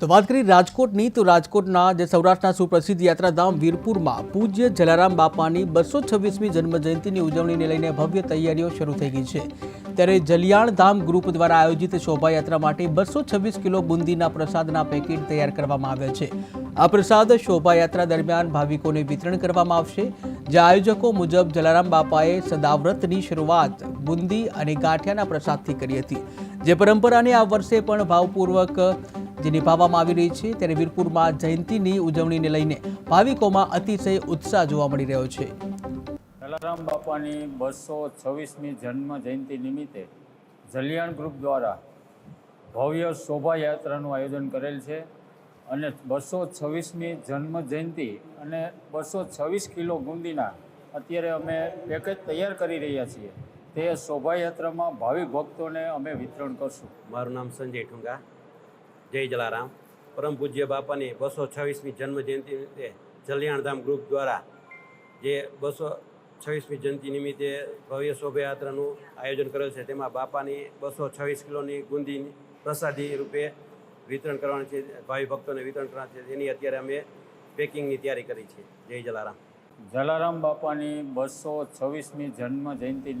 તો વાત કરી રાજકોટની, તો રાજકોટના જે સૌરાષ્ટ્રના સુપ્રસિદ્ધ યાત્રાધામ વીરપુરમાં પૂજ્ય જલારામ બાપાની બસો છવ્વીસમી જન્મજયંતિની ઉજવણીને લઈને ભવ્ય તૈયારીઓ શરૂ થઈ ગઈ છે. ત્યારે જલિયાણધામ ગ્રુપ દ્વારા આયોજિત શોભાયાત્રા માટે બસો છવ્વીસ કિલો બુંદીના પ્રસાદના પેકેટ તૈયાર કરવામાં આવ્યા છે. આ પ્રસાદ શોભાયાત્રા દરમિયાન ભાવિકોને વિતરણ કરવામાં આવશે જે આયોજકો મુજબ જલારામ બાપાએ સદાવ્રતની શરૂઆત બુંદી અને ગાંઠિયાના પ્રસાદથી કરી હતી. જે પરંપરાને આ વર્ષે પણ ભાવપૂર્વક જે નિભાવવામાં આવી રહી છે ત્યારે વીરપુરમાં જયંતીની ઉજવણીને લઈને ભાવિકોમાં અતિશય ઉત્સાહ જોવા મળી રહ્યો છે. જલારામ બાપાની બસો છવ્વીસમી જન્મ જયંતિ નિમિત્તે જલિયાણ ગ્રુપ દ્વારા ભવ્ય શોભાયાત્રાનું આયોજન કરેલ છે અને બસો છવ્વીસમી જન્મ જયંતિ અને બસો છવ્વીસ કિલો ગુંદીના અત્યારે અમે પેકેજ તૈયાર કરી રહ્યા છીએ. તે શોભાયાત્રામાં ભાવિક ભક્તોને અમે વિતરણ કરશું. મારું નામ સંજય ઠુંગા. જય જલારામ. પરમ પૂજ્ય બાપાની બસો છવ્વીસમી જન્મ જયંતિ નિમિત્તે જલિયાણધામ ગ્રુપ દ્વારા જે બસો છવ્વીસમી જયંતિ નિમિત્તે ભવ્ય શોભાયાત્રાનું આયોજન કરેલ છે, તેમાં બાપાની બસો છવ્વીસ કિલોની ગુંદીની પ્રસાદી રૂપે વિતરણ કરવાનું છે, ભાવિ ભક્તોને વિતરણ કરવાનું છે, તેની અત્યારે અમે પેકિંગની તૈયારી કરી છે. જય જલારામ. જલારામ બાપાની બસો છવ્વીસમી જન્મ જયંતિ